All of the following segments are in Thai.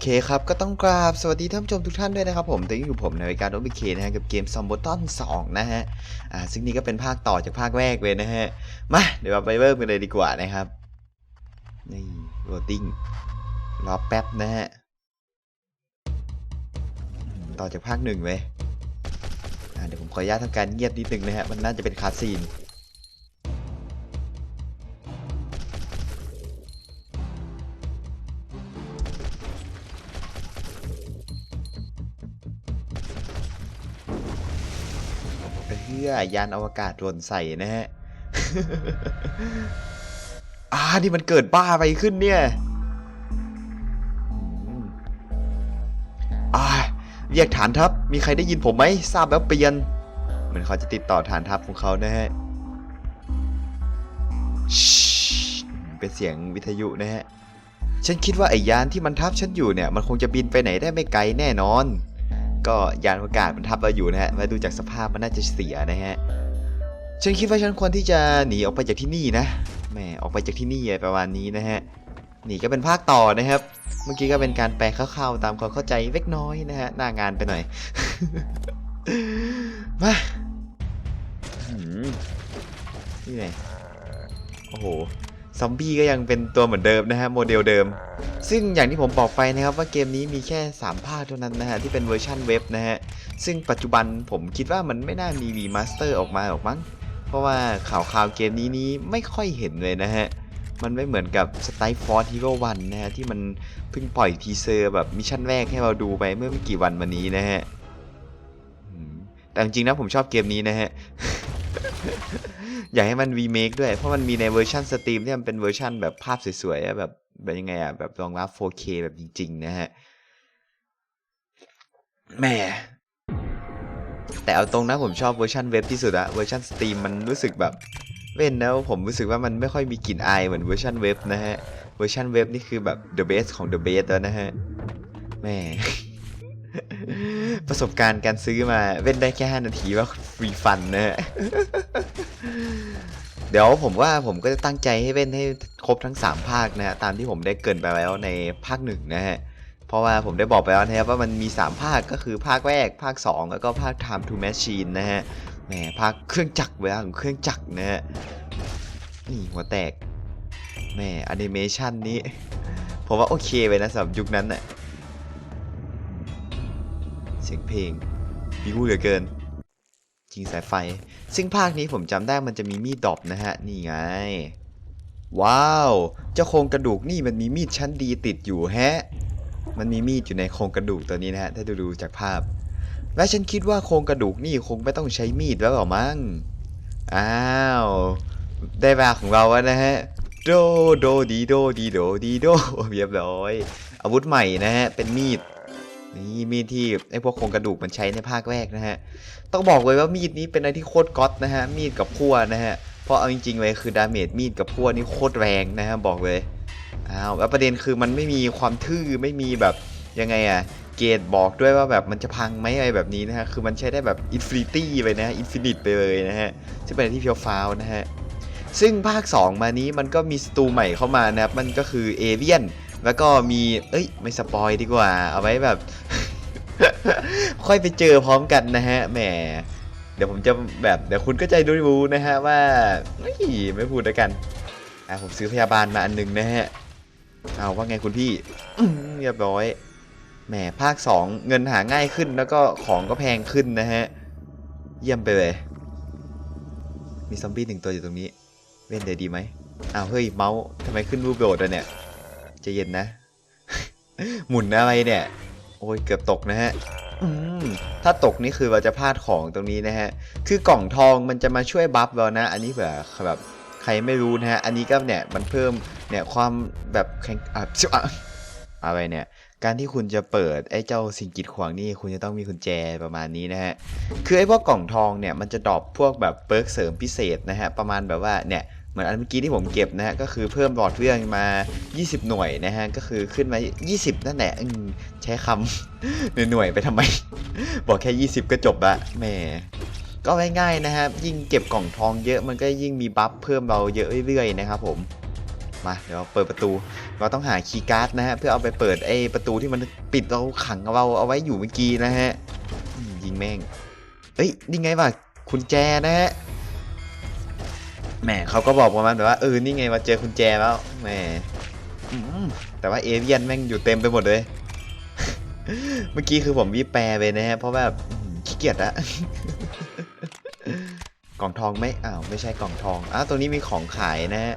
เคครับ ก็ต้องกราบสวัสดีท่านผู้ชมทุกท่านด้วยนะครับผมตอนนี้อยู่ผมในรายการโอบิเคนะฮะกับเกมซอมบอตอน2นะฮะ อ่า ซึ่งนี่ก็เป็นภาคต่อจากภาคแรกเลยนะฮะ มา เดี๋ยวเราไปเริ่มกันเลยดีกว่านะครับ นี่โรดดิ้งรอแป๊บนะฮะ ต่อจากภาคหนึ่งเลยอ่า เดี๋ยวผมขออนุญาตทำการเงียบนิดนึงนะฮะ มันน่าจะเป็นคาสซีน พื่อยานอวกาศหล่นใส่นะฮะอ่านี่มันเกิดบ้าไปขึ้นเนี่ยอ่าเรียกฐานทัพ มีใครได้ยินผมไหมทราบแล้วเปลี่ยน เหมือนเขาจะติดต่อฐานทัพของเขานะฮะเป็นเสียงวิทยุนะฮะ ฉันคิดว่าไอ้ยานที่มันทับฉันอยู่เนี่ย มันคงจะบินไปไหนได้ไม่ไกลแน่นอน ก็ยานอวกาศมันทับเราอยู่นะฮะมาดูจากสภาพมันน่าจะเสียนะฮะฉันคิดว่าฉันควรที่จะหนีออกไปจากที่นี่นะแหมออกไปจากที่นี่อะไรประมาณนี้นะฮะนี่ก็เป็นภาคต่อนะครับ เมื่อกี้ก็เป็นการแปลคร่าวๆตามความเข้าใจเล็กน้อยนะฮะหน้างานไปหน่อยมานี่ไงโอ้โห ซอมบี้ก็ยังเป็นตัวเหมือนเดิมนะฮะโมเดลเดิม ซึ่งอย่างที่ผมบอกไปนะครับว่าเกมนี้มีแค่ 3 ภาคเท่านั้นนะฮะที่เป็นเวอร์ชันเว็บนะฮะซึ่งปัจจุบันผมคิดว่ามันไม่น่ามีวีมาสเตอร์ออกมาหรอกมั้งเพราะว่าข่าวข่าวๆเกมนี้นี้ไม่ค่อยเห็นเลยนะฮะมันไม่เหมือนกับ s t y f o r c e Hero 1นะฮะที่มันเพิ่งปล่อยทีเซอร์แบบมิชชั่นแรกให้เราดูไปเมื่อไม่กี่วันมานี้นะฮะอืมแต่จริงๆนะผมชอบเกมนี้นะฮะ อยากให้มันรีเมคด้วย เพราะมันมีในเวอร์ชันสตรีมที่มันเป็นเวอร์ชันแบบภาพสวยๆแบบแบบยังไงอะแบบรองรับ 4K แบบจริงๆ นะฮะแหมแต่เอาตรงนะผมชอบเวอร์ชันเว็บที่สุดอะเวอร์ชันสตรีมมันรู้สึกแบบเว้นแล้วผมรู้สึกว่ามันไม่ค่อยมีกลิ่นอายเหมือนเวอร์ชันเว็บนะฮะ เวอร์ชันเว็บนี่คือแบบ the best ของ the best แล้วนะฮะแหม่ประสบการณ์การซื้อมาเล่นได้แค่ 5 นาทีว่าฟรีฟันนะฮะ เดี๋ยวผมว่าผมก็จะตั้งใจให้เล่นให้ครบทั้ง 3 ภาคนะฮะตามที่ผมได้เกินไปแล้วในภาคหนึ่งนะฮะเพราะว่าผมได้บอกไปแล้วนะครับว่ามันมี 3 ภาคก็คือภาคแรกภาค 2 แล้วก็ภาค Time to Machine นะฮะแหมภาคเครื่องจักรเวลาของเครื่องจักรนะฮะนี่หัวแตกแหมแอนิเมชันนี้ผมว่าโอเคไปนะสำหรับยุคนั้นน่ะเสียงเพลงบิวเหลือเกิน จริงสายไฟ ซึ่งภาคนี้ผมจำได้มันจะมีมีดดอบนะฮะ นี่ไง ว้าว เจ้าโครงกระดูกนี่มันมีมีดชั้นดีติดอยู่แฮะ มันมีมีดอยู่ในโครงกระดูกตัวนี้นะฮะ ถ้าดูดูจากภาพ และฉันคิดว่าโครงกระดูกนี่คงไม่ต้องใช้มีดแล้วหรอมั้ง อ้าว ได้เวลาของเราแล้วนะฮะโดโดดีโดดีโดดีโดเรียบร้อย อาวุธใหม่นะฮะ เป็นมีด นี่มีดที่ไอพวกโครงกระดูกมันใช้ในภาคแรกนะฮะ ต้องบอกเลยว่ามีดนี้เป็นอะไรที่โคตรก๊อตนะฮะ มีดกับพั่วนะฮะ เพราะเอาจริงๆเลยคือดาเมจมีดกับพั่วนี่โคตรแรงนะฮะบอกเลย อ้าวแล้วประเด็นคือมันไม่มีความทื่อไม่มีแบบยังไงอะเกรดบอกด้วยว่าแบบมันจะพังไหมอะไรแบบนี้นะฮะ คือมันใช้ได้แบบอินฟินิตี้ไปนะอินฟินิตไปเลยนะฮะ ซึ่งเป็นที่เพียวฟาวนะฮะ ซึ่งภาค 2 มานี้มันก็มีสตูใหม่เข้ามานะครับ มันก็คือเอเวียน แล้วก็มี เอ้ย ไม่สปอยดีกว่า เอาไว้แบบ ค่อยไปเจอพร้อมกันนะฮะ แหม เดี๋ยวผมจะแบบ เดี๋ยวคุณก็ใจะรู้นะฮะว่าเฮ้ยไม่พูดแล้วกัน อะผมซื้อพยาบาลมาอันหนึงนะฮะ เอาว่าไงคุณพี่เรียบร้อย แหม ภาค 2 เงินหาง่ายขึ้น แล้วก็ของก็แพงขึ้นนะฮะ เยี่ยมไปเลย มีซอมบี้หนึ่งตัวอยู่ตรงนี้เล่นเลยดีไหมอ้าวเฮ้ยเมาส์ทำไมขึ้นรูปโดดอะเนี่ย จะเย็นนะ หมุนอะไรเนี่ย โอ้ยเกือบตกนะฮะถ้าตกนี่คือเราจะพลาดของตรงนี้นะฮะ คือกล่องทองมันจะมาช่วยบัฟเรานะ อันนี้แบบแบบใครไม่รู้นะฮะ อันนี้ก็เนี่ยมันเพิ่มเนี่ยความแบบแข็งอะชิบอะอะไรเนี่ย การที่คุณจะเปิดไอ้เจ้าสิ่งกีดขวางนี่คุณจะต้องมีกุญแจประมาณนี้นะฮะ คือไอ้พวกกล่องทองเนี่ยมันจะดรอปพวกแบบเปิร์กเสริมพิเศษนะฮะ ประมาณแบบว่าเนี่ย เหมือนอันเมื่อกี้ที่ผมเก็บนะฮะก็คือเพิ่มหลอดเรื่องมา 20 หน่วยนะฮะก็คือขึ้นมา 20 นั่นแหละใช้คำหน่วยไปทำไม บอกแค่ 20 ก็จบละแหมก็ง่ายๆนะครับ ยิ่งเก็บกล่องทองเยอะมันก็ยิ่งมีบัฟเพิ่มเราเยอะเรื่อยๆนะครับผมมาเดี๋ยวเปิดประตู เราต้องหาคีย์การ์ดนะฮะเพื่อเอาไปเปิดไอ้ประตูที่มันปิดเราขังเราเอาไว้อยู่เมื่อกี้นะฮะยิงแม่งเอ้ยนี่ไงวะคุณแจนะฮะ แหมเขาก็บอกประมาณแบบว่าเออนี่ไงมาเจอคุณแจแล้วแหมแต่ว่าเอเวียนแม่งอยู่เต็มไปหมดเลย เมื่อกี้คือผมวิแปลไปนะฮะเพราะแบบขี้เกียจอะกล่องทองไม่อ้าวไม่ใช่กล่องทองอ้าวตรงนี้มีของขายนะฮะ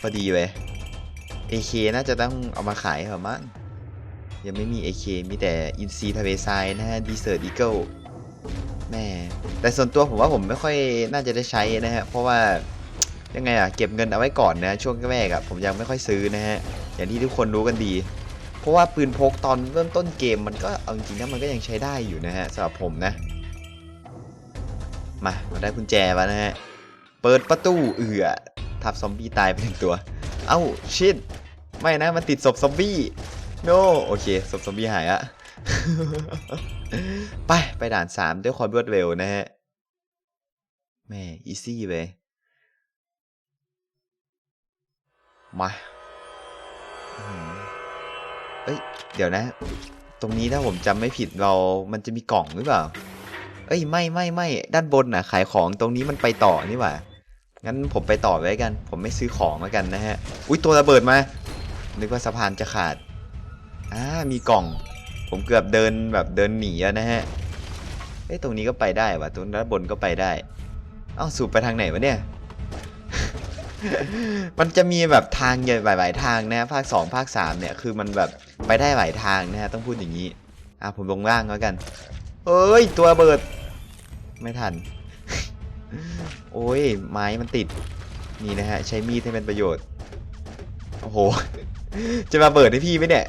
พอดีเว้ย AK น่าจะต้องเอามาขายเหรอมั้งยังไม่มี AK มีแต่อินซีทะเลทรายนะฮะดีเซอร์ e ีเกิลแม่แต่ส่วนตัวผมว่าผมไม่ค่อยน่าจะได้ใช้นะฮะเพราะว่า ยังไงอะเก็บเงินเอาไว้ก่อนนะ ช่วงแรกอะผมยังไม่ค่อยซื้อนะฮะอย่างที่ทุกคนรู้กันดี เพราะว่าปืนพกตอนเริ่มต้นเกมมันก็เอาจริงๆนะมันก็ยังใช้ได้อยู่นะฮะสำหรับผมนะ มาเราได้กุญแจมานะฮะเปิดประตูเอือทับซอมบี้ตายไปหนึ่งตัว เอ้าชิดไม่นะมันติดศพซอมบี้โนโอเคศพซอมบี้หายอะไปไปด่าน 3 ด้วยความรวดเร็วนะฮะแม่อีซี่ไป มาเอ้ย เดี๋ยวนะ ตรงนี้ถ้าผมจำไม่ผิดเรา มันจะมีกล่องหรือเปล่า เอ้ย ไม่ไม่ไม่ ด้านบนน่ะ ขายของตรงนี้มันไปต่อนี่หว่า งั้นผมไปต่อไว้กัน ผมไม่ซื้อของแล้วกันนะฮะ อุ้ยตัวระเบิดมา นึกว่าสะพานจะขาด อ่า มีกล่อง ผมเกือบเดินแบบเดินหนีแล้วนะฮะ เอ้ย ตรงนี้ก็ไปได้ว่ะ ตรงด้านบนก็ไปได้ เอ้าสูบไปทางไหนวะเนี่ย มันจะมีแบบทางใหญ่หลายๆทางนะภาค2ภาค3เนี่ยคือมันแบบไปได้หลายทางนะฮะต้องพูดอย่างนี้อะผมลงล่างแล้วกันเอ้ย ตัวเบิด ไม่ทัน โอ้ย ไม้มันติด นี่นะฮะ ใช้มีดให้เป็นประโยชน์ โอ้โห จะมาเบิดให้พี่ไหมเนี่ย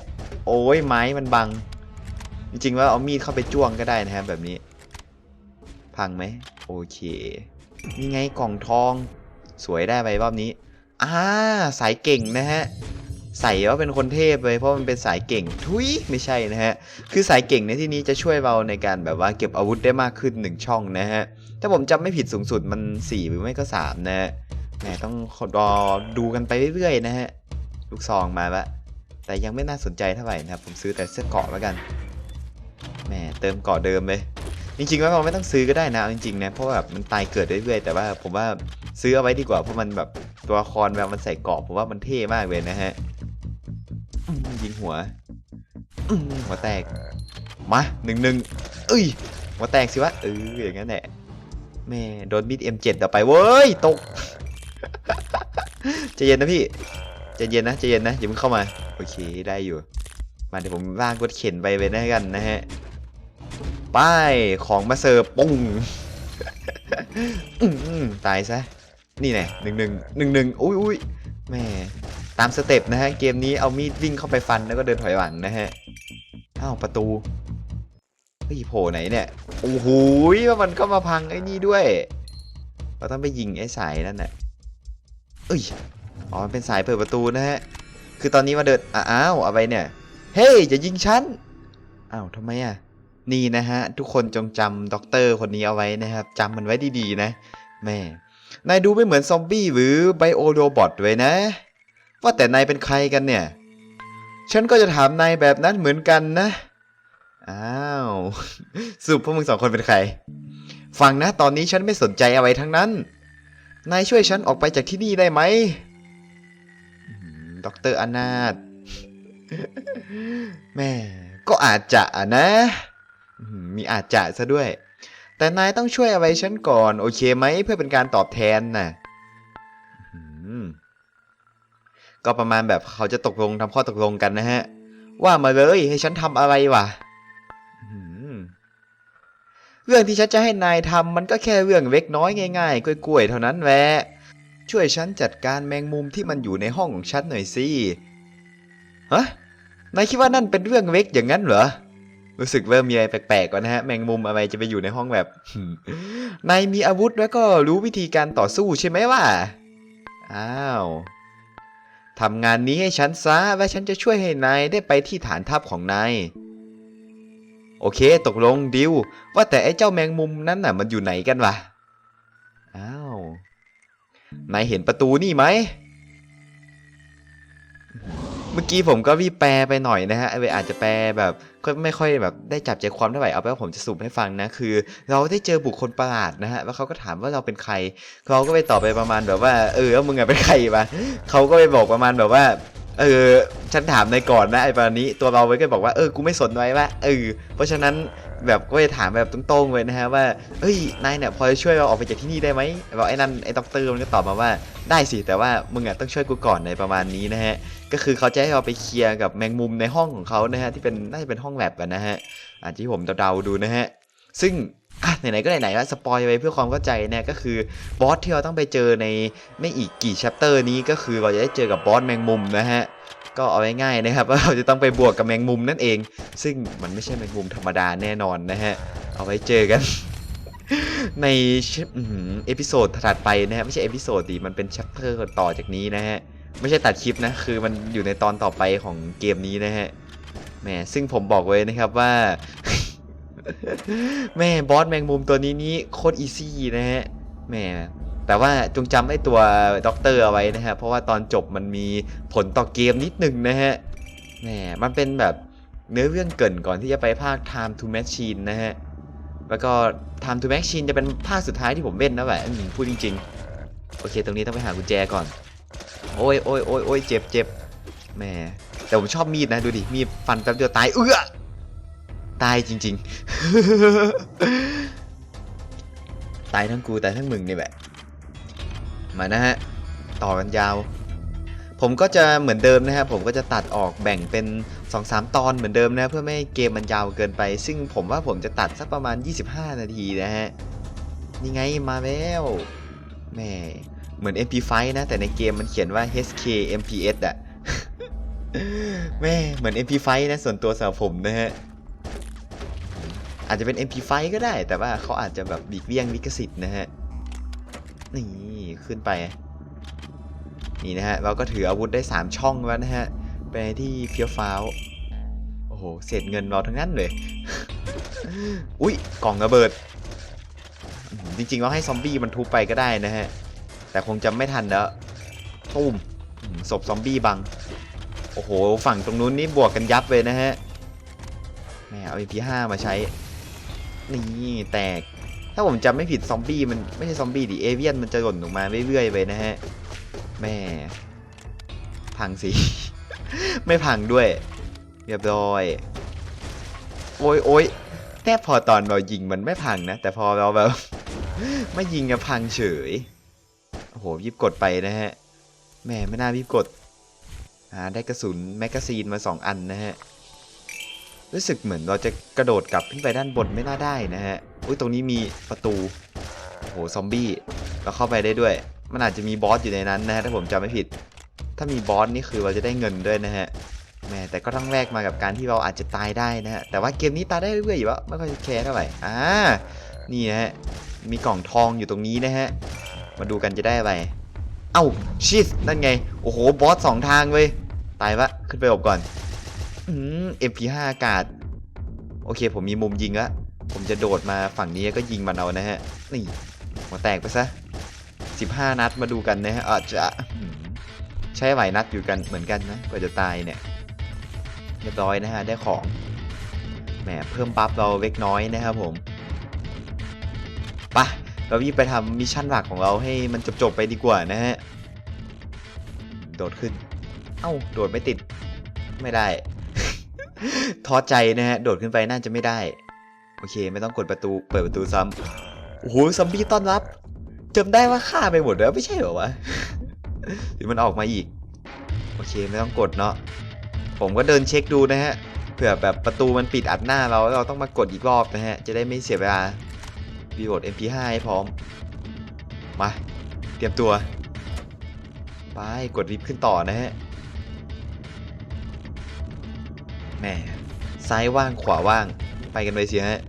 โอ้ย ไม้มันบัง จริงๆว่าเอามีดเข้าไปจ้วงก็ได้นะฮะแบบนี้ พังไหม โอเค นี่ไงกล่องทอง สวยได้ไปรอบนี้อ่าสายเก่งนะฮะใส่ว่าเป็นคนเทพเลยเพราะมันเป็นสายเก่งทุยไม่ใช่นะฮะคือสายเก่งในที่นี้จะช่วยเราในการแบบว่าเก็บอาวุธได้มากขึ้นหนึ่งช่องนะฮะถ้าผมจำไม่ผิดสูงสุดมัน 4 หรือไม่ก็ 3 นะฮะแหมต้องรอดูกันไปเรื่อยๆนะฮะลูกซองมาละแต่ยังไม่น่าสนใจเท่าไหร่นะครับผมซื้อแต่เสื้อเกาะแล้วกันแหมเติมเกาะเดิมเลย จริงๆแล้วเราไม่ต้องซื้อก็ได้นะจริงๆนะเพราะว่าแบบมันตายเกิดเรื่อยๆแต่ว่าผมว่าซื้อเอาไว้ดีกว่าเพราะมันแบบตัวละครแบบมันใส่เกราะผมว่ามันเท่มากเลยนะฮะยิงหัวหัวแตกมาหนึ่งหนึ่งเอ้ยหัวแตกสิวะเอออย่างนั้นแหละแม่โดนมีด M7 ต่อไปเว้ยตกใจเย็นนะพี่ใจเย็นนะใจเย็นนะอย่าเพิ่งเข้ามาโอเคได้อยู่ มาเดี๋ยวผมล่างรถเข็นไปไปนะกันนะฮะ ไปของมาเสิร์ฟปุ้งตายซะ นี่แน่หนึ่งหนึ่งหนึ่งหนึ่งอุ้ยอุ้ยแม่ตามสเต็ปนะฮะ เกมนี้เอามีดวิ่งเข้าไปฟันแล้วก็เดินถอยหลังนะฮะอ้าวประตูเฮ้ยโผล่ไหนเนี่ยโอ้โหว่ามันก็มาพังไอ้นี่ด้วย เราต้องไปยิงไอ้สายนั่นน่ะเอ้ยอ๋อมันเป็นสายเปิดประตูนะฮะคือตอนนี้มาเดินอ้าวอะไรเนี่ยเฮ้ยจะยิงฉันอ้าวทำไมอะ นี่นะฮะ ทุกคนจงจำด็อกเตอร์คนนี้เอาไว้นะครับจำมันไว้ดีๆนะแม่นายดูไม่เหมือนซอมบี้หรือไบโอโรบอทเลยนะ ว่าแต่นายเป็นใครกันเนี่ย ฉันก็จะถามนายแบบนั้นเหมือนกันนะ อ้าวสรุปพวกมึงสองคนเป็นใคร ฟังนะตอนนี้ฉันไม่สนใจอะไรทั้งนั้น นายช่วยฉันออกไปจากที่นี่ได้ไหมด็อกเตอร์อนาถแม่ก็อาจจะนะ มีอาจจะซะด้วย แต่นายต้องช่วยอะไรฉันก่อน โอเคไหมเพื่อเป็นการตอบแทนน่ะก็ประมาณแบบเขาจะตกลงทำข้อตกลงกันนะฮะ ว่ามาเลยให้ฉันทำอะไรวะเรื่องที่ฉันจะให้นายทำมันก็แค่เรื่องเล็กน้อยง่ายๆกล้วยๆเท่านั้นแหละช่วยฉันจัดการแมงมุมที่มันอยู่ในห้องของฉันหน่อยสิฮะนายคิดว่านั่นเป็นเรื่องเล็กอย่างนั้นเหรอ รู้สึกเริ่มมีอะไรแปลกๆก่อนนะฮะ แมงมุมอะไรจะไปอยู่ในห้องแบบนายมีอาวุธแล้วก็รู้วิธีการต่อสู้ใช่ไหมวะ อ้าวทำงานนี้ให้ฉันซะ และฉันจะช่วยให้นายได้ไปที่ฐานทัพของนาย โอเค ตกลงดิว ว่าแต่ไอ้เจ้าแมงมุมนั้นน่ะ มันอยู่ไหนกันวะ อ้าว นายเห็นประตูนี่ไหม เมื่อกี้ผมก็รีบแปลไปหน่อยนะฮะไอเวอาจจะแปลแบบ ก็ไม่ค่อยแบบได้จับใจความเท่าไหร่เอาไปว่าผมจะสุ่มให้ฟังนะคือ เราได้เจอบุคคลประหลาดนะฮะแล้วเขาก็ถามว่าเราเป็นใคร เราก็ไปตอบไปประมาณแบบว่า เออแล้วมึงอะเป็นใครปะเขาก็ไปบอกประมาณแบบว่า เออฉันถามในายก่อนนะไอ้ประมาณนี้ตัวเราไปก็บอกว่าเออกูไม่สนไว้ว่าเออเพราะฉะนั้น แบบก็ไปถามแบบตรงๆเลยนะฮะว่าเอ้ยนายเนี่ยพอจะช่วยเราออกไปจากที่นี่ได้ไหมบอกไอ้นั่นไอ้ด็อกเตอร์มันก็ตอบมาว่าได้สิแต่ว่ามึงอะต้องช่วยกูก่อนในประมาณนี้นะฮะก็คือเขาจะให้เราไปเคลียร์กับแมงมุมในห้องของเขานะฮะที่เป็นน่าจะเป็นห้องแลบกันนะฮะอาจจะที่ผมเดาๆดูนะฮะซึ่งอะไหนๆก็ไหนๆว่าสปอยไปเพื่อความเข้าใจเนี่ยก็คือบอสที่เราต้องไปเจอในไม่อีกกี่ชัปเตอร์นี้ก็คือเราจะได้เจอกับบอสแมงมุมนะฮะ ก็เอาง่ายๆนะครับว่าเราจะต้องไปบวกกับแมงมุมนั่นเอง ซึ่งมันไม่ใช่แมงมุมธรรมดาแน่นอนนะฮะ เอาไว้เจอกัน ในเอพิโซดถัดไปนะฮะไม่ใช่เอพิโซดดิมันเป็นชัปเตอร์ต่อจากนี้นะฮะไม่ใช่ตัดคลิปนะคือมันอยู่ในตอนต่อไปของเกมนี้นะฮะแหมซึ่งผมบอกไว้นะครับว่า แม่บอสแมงมุมตัวนี้นี่โคตรอีซี่นะฮะแหม แต่ว่าจงจำไอ้ตัวด็อกเตอร์เอาไว้นะฮะ เพราะว่าตอนจบมันมีผลต่อเกมนิดนึงนะฮะแหมมันเป็นแบบเนื้อเรื่องเกินก่อนที่จะไปภาค Time to Machine นะฮะ แล้วก็ Time to Machine จะเป็นภาคสุดท้ายที่ผมเล่นนะแบบพูดจริง ๆ โอเค ตรงนี้ต้องไปหากุญแจก่อน โอ้ยโอ้ยโอ้ยโอ้ยเจ็บเจ็บแหมแต่ผมชอบมีดนะดูดิ มีดฟันแป๊บเดียวตายเอื้อตายจริง ๆ ตายทั้งกูตายทั้งมึงนี่แหละ มานะฮะต่อกันยาว ผมก็จะเหมือนเดิมนะครับผมก็จะตัดออกแบ่งเป็น 2-3 ตอนเหมือนเดิมนะเพื่อไม่ให้เกมมันยาวเกินไป ซึ่งผมว่าผมจะตัดสักประมาณ 25 นาทีนะฮะนี่ไงมาแล้วแม่เหมือน MP5 นะแต่ในเกมมันเขียนว่า HK MPS อะแม่เหมือน MP5 นะส่วนตัวสำหรับผมนะฮะอาจจะเป็น MP5 ก็ได้ แต่ว่าเขาอาจจะแบบบีกเลี่ยงลิขสิทธิ์นะฮะนี่ ขึ้นไป นี่นะฮะ เราก็ถืออาวุธได้ 3 ช่องแล้วนะฮะ ไปที่เฟียวฟ้าว โอ้โห เศษเงินเราทั้งนั้นเลย อุ้ยกล่องระเบิด จริงๆเราให้ซอมบี้มันทุบไปก็ได้นะฮะ แต่คงจะไม่ทันแล้วตุ้มอืมศพซอมบี้บัง โอ้โห ฝั่งตรงนู้นนี่บวกกันยับเลยนะฮะแหมเอา MP5 มาใช้ นี่แตก ถ้าผมจำไม่ผิดซอมบี้มันไม่ใช่ซอมบี้ดิเอเวียนมันจะหล่นออกมาเรื่อยๆไปนะฮะแม่พังสิ ไม่พังด้วย เรียบร้อย โอ้ยโอ้ยแต่พอตอนเรายิงมันไม่พังนะ แต่พอเราแบบ ไม่ยิงอะพังเฉยโอ้โหยิบกดไปนะฮะแม่ไม่น่ารีบกดอ่าได้กระสุนแมกกาซีนมา2อันนะฮะรู้สึกเหมือนเราจะกระโดดกลับขึ้นไปด้านบนไม่น่าได้นะฮะ อุ้ยตรงนี้มีประตูโอ้โหซอมบี้เราเข้าไปได้ด้วย มันอาจจะมีบอสอยู่ในนั้นนะฮะถ้าผมจำไม่ผิด ถ้ามีบอสนี่คือเราจะได้เงินด้วยนะฮะแม่แต่ก็ต้องแลกมากับการที่เราอาจจะตายได้นะฮะแต่ว่าเกมนี้ตายได้เรื่อยๆอยู่วะไม่ค่อยแคร์เท่าไหร่อ่านี่นะฮะมีกล่องทองอยู่ตรงนี้นะฮะมาดูกันจะได้อะไรเอ้าชิสนั่นไงโอ้โหบอสสองทางเว้ยตายปะขึ้นไปหลบก่อนอืม MP5 อากาศ โอเค ผมมีมุมยิงละ ผมจะโดดมาฝั่งนี้ก็ยิงมันเอานะฮะ นี่หัวแตกไปซะ 15 นัดมาดูกันนะฮะอาจจะใช้ไหวนัดอยู่กันเหมือนกันนะกว่าจะตายเนี่ยเรียบร้อยนะฮะได้ของแหมเพิ่มบัฟเราเล็กน้อยนะครับผมปะเรารีบไปทำมิชชั่นหลักของเราให้มันจบๆไปดีกว่านะฮะ โดดขึ้น เอ้า โดดไม่ติด ไม่ได้ ท้อใจนะฮะ โดดขึ้นไปน่าจะไม่ได้ โอเค ไม่ต้องกดประตู เปิดประตูซ้ำโอ้โหซอมบี้ต้อนรับจำได้ว่าฆ่าไปหมดแล้วไม่ใช่เหรอวะหรือมันออกมาอีก โอเคไม่ต้องกดเนาะผมก็เดินเช็คดูนะฮะเผื่อแบบประตูมันปิดอัดหน้าเราเราต้องมากดอีกรอบนะฮะ จะได้ไม่เสียเวลาวีโหลด MP5 ให้พร้อม มา เตรียมตัว ไปกดริบขึ้นต่อนะฮะแหม่ซ้ายว่างขวาว่าง ไปกันเลยสิฮะ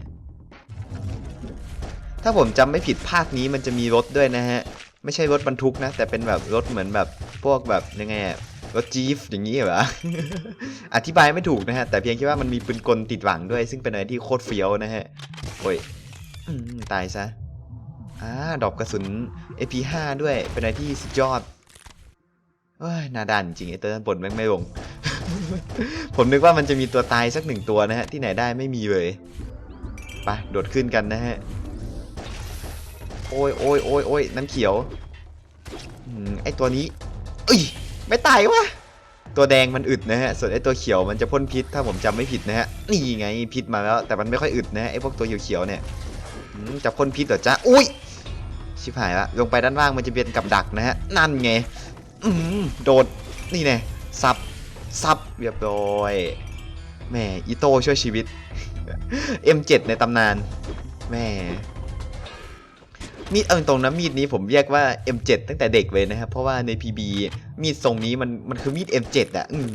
ถ้าผมจำไม่ผิดภาคนี้มันจะมีรถด้วยนะฮะ ไม่ใช่รถบรรทุกนะ แต่เป็นแบบรถเหมือนแบบพวกแบบยังไงอะรถจี๊ฟอย่างนี้เหรออธิบายไม่ถูกนะฮะ แต่เพียงแค่ว่ามันมีปืนกลติดหลังด้วย ซึ่งเป็นอะไรที่โคตรเฟี้ยวนะฮะโอ้ยตายซะอ่าดอกกระสุน AP5 ด้วยเป็นอะไรที่สุดยอดเอ้ยนาด่านจริงไอ้ตัวด้านบนแม่งไม่ลง ผมนึกว่ามันจะมีตัวตายสักหนึ่งตัวนะฮะ ที่ไหนได้ไม่มีเลยไปโดดขึ้นกันนะฮะ โอ้ยโอ้ยโอ้ยโอ้ยน้ำเขียวไอตัวนี้เอ้ยไม่ตายวะตัวแดงมันอึดนะฮะ ส่วนไอตัวเขียวมันจะพ่นพิษ ถ้าผมจำไม่ผิดนะฮะ นี่ไงพิษมาแล้ว แต่มันไม่ค่อยอึดนะฮะไอพวกตัวเขียวๆเนี่ยจะพ่นพิษเหรอจ๊ะอุ้ยชิบหายละลงไปด้านล่างมันจะเป็นกับดักนะฮะ นั่นไงโดดนี่แน่ซับ ซับเรียบร้อยแม่อีโต้ช่วยชีวิต M7 ในตำนานแม่มีดเอาตรงนะมีดนี้ผมเรียกว่า M7 ตั้งแต่เด็กเลยนะครับ เพราะว่าใน PB มีดทรงนี้มันมันคือมีด M7 อะ อืม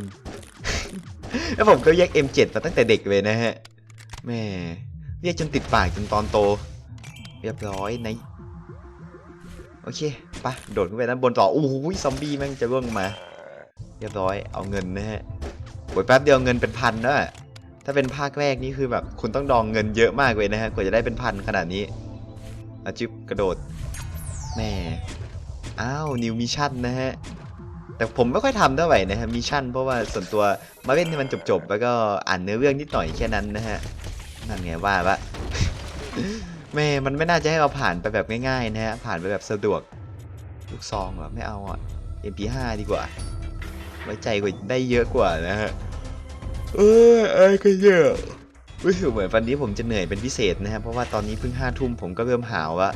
แล้วผมก็เรียก M7 มาตั้งแต่เด็กเลยนะฮะแม่เรียกจนติดปากจนตอนโต เรียบร้อยในโอเคไปะโดดขึ้นไปด้านบนต่อโอ้โหซอมบี้แม่งจะร่วงมา เรียบร้อยเอาเงินนะฮะโอ้ยแป๊บเดียวเงินเป็นพันแล้วอะถ้าเป็นภาคแรกนี่คือแบบคุณต้องดองเงินเยอะมากเลยนะฮะกว่าจะได้เป็นพันขนาดนี้อาจิบกระโดดแม่อ้าวนิวมิชั่นนะฮะแต่ผมไม่ค่อยทำเท่าไหร่นะฮะมิชั่นเพราะว่าส่วนตัวมาเล่นให้มันจบๆแล้วก็อ่านเนื้อเรื่องนิดหน่อยแค่นั้นนะฮะนั่นไงว่าปะแม่มันไม่น่าจะให้เราผ่านไปแบบง่ายๆนะฮะผ่านไปแบบสะดวกลูกซองเหรอไม่เอาอะ MP5 ดีกว่า ไว้ใจกว่าได้เยอะกว่านะฮะเออไอ้ก็เยอะรู้สึกเหมือนวันนี้ผมจะเหนื่อยเป็นพิเศษนะฮะเพราะว่าตอนนี้เพิ่งห้าทุ่มผมก็เริ่มหาวะ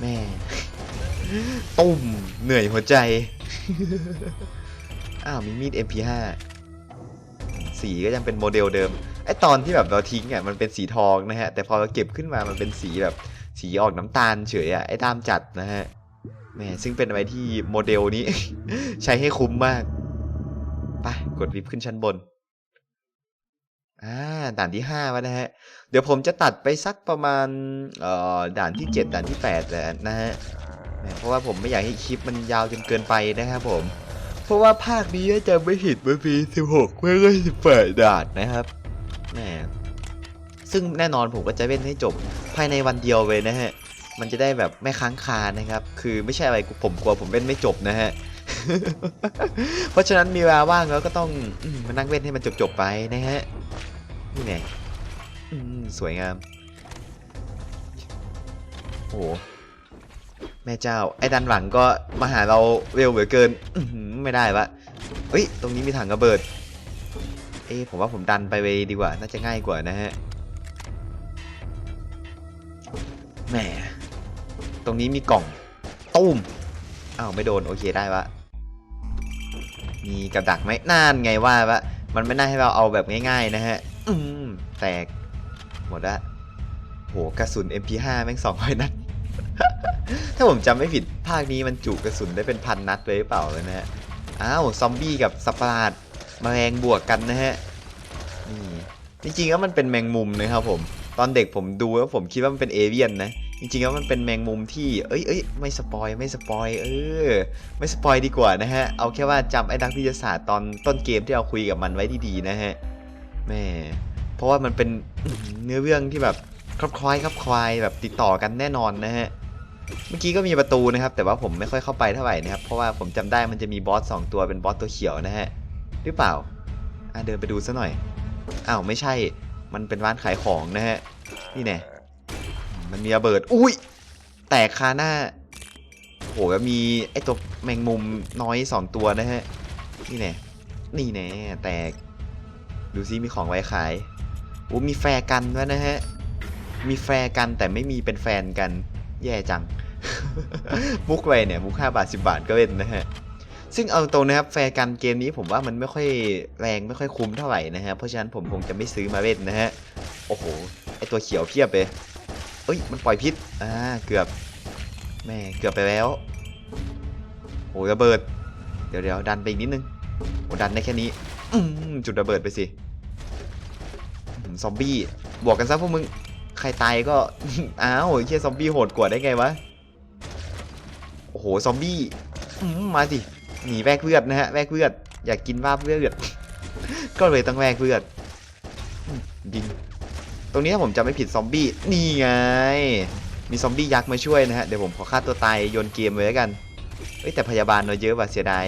แม่ตุ่มเหนื่อยหัวใจ อ้าวมีมีด MP5 สีก็ยังเป็นโมเดลเดิมไอตอนที่แบบเราทิ้งอะมันเป็นสีทองนะฮะ แต่พอเราเก็บขึ้นมามันเป็นสีแบบสีออกน้ำตาลเฉยอะไอ้ตามจัดนะฮะแหมซึ่งเป็นอะไรที่โมเดลนี้ ใช้ให้คุ้มมาก ไปกดลิฟต์ขึ้นชั้นบนอ่าด่านที่ห้าวะนะฮะ เดี๋ยวผมจะตัดไปสักประมาณเอ่อด่านที่ 7 ด่านที่8แหละนะฮะแหมเพราะว่าผมไม่อยากให้คลิปมันยาวจนเกินไปนะครับผม เพราะว่าภาคนี้จะไม่ผิดมันมี16ไม่ก็18ด่านนะครับแหมซึ่งแน่นอนผมก็จะเล่นให้จบภายในวันเดียวเลยนะฮะ มันจะได้แบบไม่ค้างคานะครับ คือไม่ใช่อะไรผมกลัวผมเล่นไม่จบนะฮะ เพราะฉะนั้นมีเวลาว่างแล้วก็ต้องอมานั่งเล่นให้มันจบๆไปนะฮะ นี่ไงสวยงาม โอ้โหแม่เจ้า ไอ้ดันหลังก็มาหาเราเร็วเหลือเกินไม่ได้ละเฮ้ย ตรงนี้มีถังระเบิด เอ้ผมว่าผมดันไปเวดีกว่า น่าจะง่ายกว่านะฮะแหม ตรงนี้มีกล่อง ตุ้มอ้าว ไม่โดน โอเคได้วะ มีกับดักไหมน่านไงว่าปะมันไม่น่าให้เราเอาแบบง่าย ๆ นะฮะ อืมแตก หมดละโหกระสุน MP5 แม่งสองร้อยนัด ถ้าผมจำไม่ผิดภาคนี้มันจุกระสุนได้เป็นพันนัดเลยหรือเปล่าเลยนะฮะ อ้าวซอมบี้กับสัตว์ประหลาดแมลงบวกกันนะฮะ นี่จริงๆแล้วมันเป็นแมงมุมนะครับผม ตอนเด็กผมดูแล้วผมคิดว่ามันเป็นเอเวียนนะ จริงๆแล้วมันเป็นแมงมุมที่เอ้ยเอ้ยไม่สปอยไม่สปอยเออ ไม่สปอยดีกว่านะฮะ เอาแค่ว่าจำไอ้นักวิทยาศาสตร์ตอนต้นเกมที่เราคุยกับมันไว้ดีๆนะฮะแม่เพราะว่ามันเป็นเนื้อเรื่องที่แบบคลับคล้ายคลับควายแบบติดต่อกันแน่นอนนะฮะเมื่อกี้ก็มีประตูนะครับ แต่ว่าผมไม่ค่อยเข้าไปเท่าไหร่นะครับ เพราะว่าผมจำได้มันจะมีบอสสองตัวเป็นบอสตัวเขียวนะฮะหรือเปล่าอะเดินไปดูซะหน่อยอ้าวไม่ใช่มันเป็นร้านขายของนะฮะนี่แน่ มันมีระเบิด อุ้ย แตกคาหน้าโหแล้วมีไอตัวแมงมุมน้อยสองตัวนะฮะ นี่แน่นี่แน่แตก ดูซิมีของไว้ขายโอ้มีแฟร์กันด้วยนะฮะ มีแฟร์กันแต่ไม่มีเป็นแฟนกัน แย่จัง มุกไวเนี่ยมุก5บาท10บาทก็เล่นนะฮะซึ่งเอาตรงนะครับแฟร์กันเกมนี้ผมว่ามันไม่ค่อยแรงไม่ค่อยคุ้มเท่าไหร่นะฮะเพราะฉะนั้นผมคงจะไม่ซื้อมาเล่นนะฮะโอ้โหไอตัวเขียวเพียบเลย เอ้ย มันปล่อยพิษ อ่า เกือบ แม่ เกือบไปแล้ว โอ้ยระเบิด เดี๋ยวเดี๋ยวดันไปอีกนิดนึง โอ้ดันได้แค่นี้ จุดระเบิดไปสิ ซอมบี้ บวกกันซะพวกมึง ใครตายก็ อ้าวเฮียซอมบี้โหดกว่าได้ไงวะ โอ้โห ซอมบี้มาสิ หนีแวกเลือดนะฮะ แวกเลือด อยากกินว่าบเลือด ก็เลยต้องแวกเลือดยิง ตรงนี้ถ้าผมจำไม่ผิดซอมบี้นี่ไง มีซอมบี้ยักษ์มาช่วยนะฮะเดี๋ยวผมขอฆ่าตัวตายโยนเกมไว้แล้วกันเอ้ยแต่พยาบาลเราเยอะว่ะเสียดาย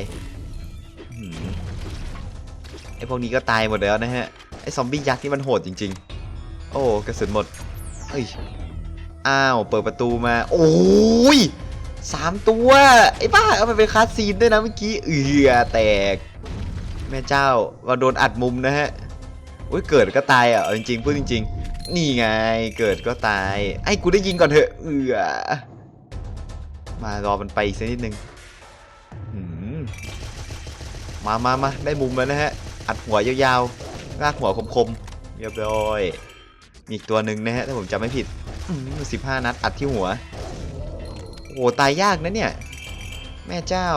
ไอพวกนี้ก็ตายหมดแล้วนะฮะไอซอมบี้ยักษ์นี่มันโหดจริง ๆ โอ้กระสุนหมดเฮ้ยอ้าวเปิดประตูมา โอ้ยสามตัวไอ้บ้าเอามันเป็นคาสซีนด้วยนะเมื่อกี้เอือแตก แม่เจ้าเราโดนอัดมุมนะฮะอุ้ยเกิดก็ตายอะจริงๆพูดจริง ๆ นี่ไงเกิดก็ตาย ไอ้กูได้ยิงก่อนเถอะ เอือมารอมันไปอีกสักนิดนึงมมามามาได้มุมแล้วนะฮะ อัดหัวยาวๆลากหัวคมๆ เรียบร้อย มีอีกตัวหนึ่งนะฮะ ถ้าผมจำไม่ผิดสิบห้านัดอัดที่หัว โอ้ตายยากนะเนี่ย แม่เจ้า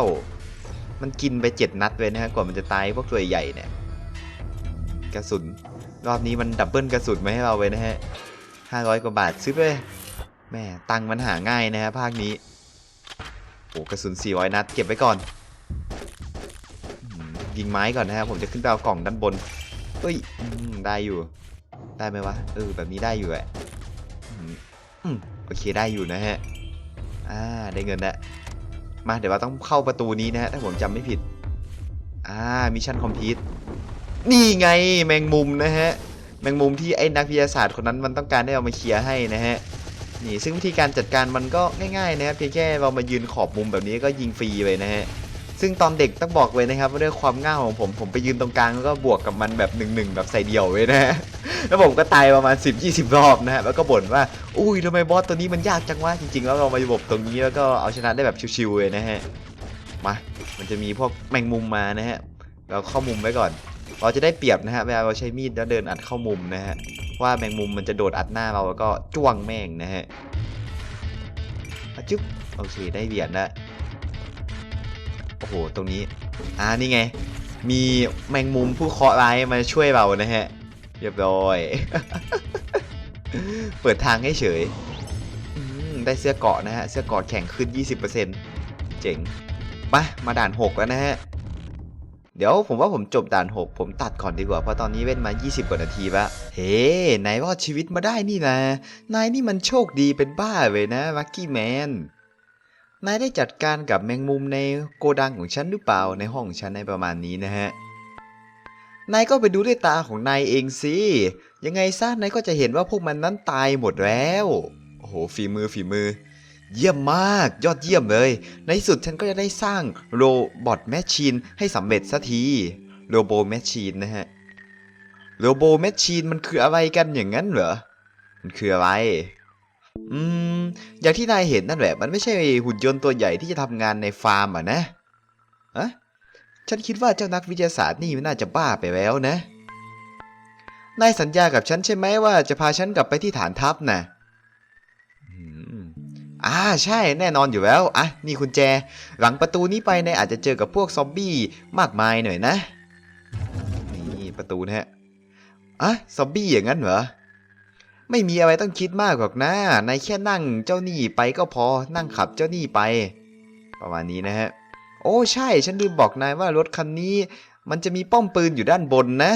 มันกินไปเจ็ดนัดเลยนะฮะ กว่ามันจะตายพวกตัวใหญ่เนี่ย กระสุน รอบนี้มันดับเบิลกระสุนมาให้เราเลยนะฮะห้าร้อยกว่าบาทซื้อไปแม่ตังมันหาง่ายนะฮะภาคนี้โอ้กระสุน400นัดเก็บไว้ก่อนยิงไม้ก่อนนะฮะผมจะขึ้นไปเอากล่องด้านบนเฮ้ยได้อยู่ ได้ไหมวะเออแบบนี้ได้อยู่แหละอืมอืมโอเคได้อยู่นะฮะอ่าได้เงินแล้วมาเดี๋ยวเราต้องเข้าประตูนี้นะฮะถ้าผมจำไม่ผิดอ่ามิชชั่นคอมพลีท นี่ไงแมงมุมนะฮะ แมงมุมที่ไอ้นักวิทยาศาสตร์คนนั้นมันต้องการให้เอามาเคลียร์ให้นะฮะ นี่ซึ่งวิธีการจัดการมันก็ง่ายๆนะครับเพียงแค่เรามายืนขอบมุมแบบนี้ก็ยิงฟรีเลยนะฮะ ซึ่งตอนเด็กต้องบอกเลยนะครับว่าด้วยความง่าของผมผมไปยืนตรงกลางแล้วก็บวกกับมันแบบหนึ่งๆแบบใส่เดี่ยวเลยนะฮะ แล้วผมก็ตายประมาณ 10-20 รอบนะฮะแล้วก็บ่นว่า อุ้ยทำไมบอสตัวนี้มันยากจังวะจริงๆแล้วเรามาระบบตรงนี้แล้วก็เอาชนะได้แบบชิวๆเลยนะฮะ มา มันจะมีพวกแมงมุมมานะฮะ เราเข้ามุมไว้ก่อน เราจะได้เปรียบนะฮะเวลาเราใช้มีดแล้วเดินอัดเข้ามุมนะฮะว่าแมงมุมมันจะโดดอัดหน้าเราแล้วก็จ้วงแม่งนะฮะจุ๊บโอเคได้เหรียญแล้วโอ้โหตรงนี้อ่านี่ไง มีแมงมุมผู้เคราะห์ร้ายมาช่วยเรานะฮะเรียบร้อย เปิดทางให้เฉยได้เสื้อเกาะนะฮะ เสื้อเกาะแข็งขึ้น 20%เจ๋งไปมาด่าน 6 แล้วนะฮะ เดี๋ยวผมว่าผมจบด่าน 6 ผมตัดก่อนดีกว่า เพราะตอนนี้เว้นมา 20 กว่านาทีละเฮ้นายรอดชีวิตมาได้นี่นะ นายนี่มันโชคดีเป็นบ้าเลยนะลักกี้แมนนายได้จัดการกับแมงมุมในโกดังของฉันหรือเปล่าในห้องของฉันในประมาณนี้นะฮะนายก็ไปดูด้วยตาของนายเองสิยังไงซะนายก็จะเห็นว่าพวกมันนั้นตายหมดแล้วโอ้โหฝีมือฝีมือ เยี่ยมมากยอดเยี่ยมเลย ในที่สุดฉันก็จะได้สร้างโรบอทแมชชีนให้สำเร็จสักทีโรโบแมชชีนนะฮะโรโบแมชชีนมันคืออะไรกันอย่างนั้นเหรอ มันคืออะไร อืม อย่างที่นายเห็นนั่นแหละ มันไม่ใช่หุ่นยนต์ตัวใหญ่ที่จะทำงานในฟาร์มอะนะอะฉันคิดว่าเจ้านักวิทยาศาสตร์นี่มันน่าจะบ้าไปแล้วนะ นายสัญญากับฉันใช่ไหมว่าจะพาฉันกลับไปที่ฐานทัพนะอืม อ่าใช่แน่นอนอยู่แล้ว อะ นี่คุณแจ หลังประตูนี้ไปนายอาจจะเจอกับพวกซอมบี้มากมายหน่อยนะ นี่ประตูนะฮะอะซอมบี้อย่างนั้นเหรอ ไม่มีอะไรต้องคิดมากหรอกนะนายแค่นั่งเจ้าหนี่ไปก็พอ นั่งขับเจ้าหนี่ไป ประมาณนี้นะฮะ โอ้ใช่ ฉันลืมบอกนายว่ารถคันนี้ มันจะมีป้อมปืนอยู่ด้านบนนะ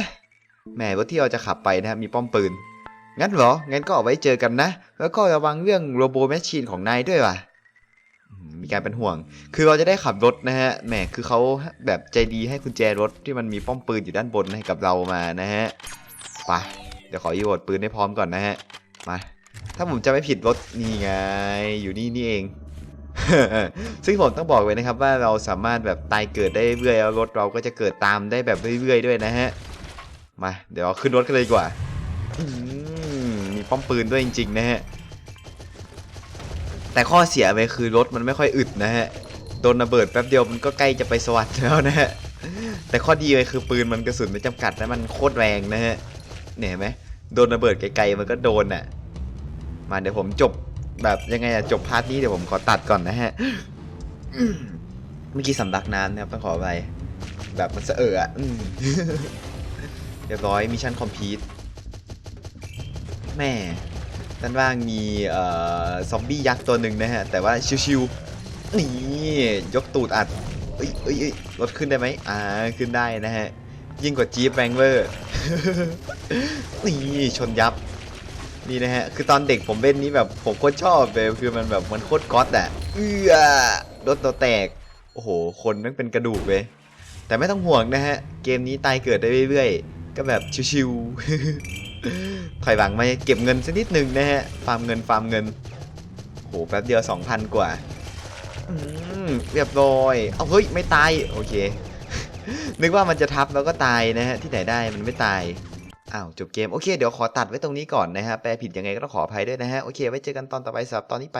แหมรถที่เราจะขับไปนะฮะมีป้อมปืน งั้นเหรอ งั้นก็เอาไว้เจอกันนะ แล้วก็ระวังเรื่องโรโบแมชชีนของนายด้วยว่ะ มีการเป็นห่วง คือเราจะได้ขับรถนะฮะ แหม คือเขาแบบใจดีให้กุญแจรถที่มันมีป้อมปืนอยู่ด้านบนให้กับเรามานะฮะ ไป เดี๋ยวขอยีโวดปืนให้พร้อมก่อนนะฮะ มา ถ้าผมจะไม่ผิดรถนี่ไง อยู่นี่นี่เอง ซึ่งผมต้องบอกไว้นะครับว่าเราสามารถแบบตายเกิดได้เรื่อยแล้วรถเราก็จะเกิดตามได้แบบเรื่อยๆด้วยนะฮะ มา เดี๋ยวเราขึ้นรถกันเลยดีกว่า ป้อมปืนด้วยจริงๆนะฮะ แต่ข้อเสียไปคือรถมันไม่ค่อยอึดนะฮะ โดนระเบิดแป๊บเดียวมันก็ใกล้จะไปสวรรค์แล้วนะฮะ แต่ข้อดีเลยคือปืนมันกระสุนไม่จำกัดและมันโคตรแรงนะฮะ เนี่ยเห็นไหมโดนระเบิดไกลๆมันก็โดนอะ มาเดี๋ยวผมจบแบบยังไงอะจบพาร์ทนี้เดี๋ยวผมขอตัดก่อนนะฮะ เมื่อกี้สำลักน้ำนะครับต้องขอไปแบบมันเสอะอะอะเรียบร้อยมิชชั่นคอมพลีท แม่ด้านล่างมีเอ่อซอมบี้ยักษ์ตัวหนึ่งนะฮะ แต่ว่าชิวๆนี่ยกตูดอัดเอ้ยเอ้ยเอ้ยรถขึ้นได้ไหมอ่าขึ้นได้นะฮะ ยิ่งกว่าจี๊ปแรงเวอร์นี่ชนยับนี่นะฮะ คือตอนเด็กผมเล่นนี้แบบผมโคตรชอบเลยคือมันแบบมันโคตรก๊อตอะเอื้อรถตัวแตก โอ้โห คนนั่งเป็นกระดูกเลยแต่ไม่ต้องห่วงนะฮะ เกมนี้ตายเกิดได้เรื่อยๆ ก็แบบชิวๆ ถอยหลังมาเก็บเงินสักนิดหนึ่งนะฮะฟาร์มเงินฟาร์มเงินโหแป๊บเดียว 2,000 กว่าเรียบร้อย เอาเฮ้ย ไม่ตาย โอเค นึกว่ามันจะทับแล้วก็ตายนะฮะ ที่ไหนได้มันไม่ตาย อ้าว จบเกม โอเค เดี๋ยวขอตัดไว้ตรงนี้ก่อนนะฮะ แปลผิดยังไงก็ต้องขออภัยด้วยนะฮะ โอเค ไว้เจอกันตอนต่อไปสำหรับตอนนี้ไป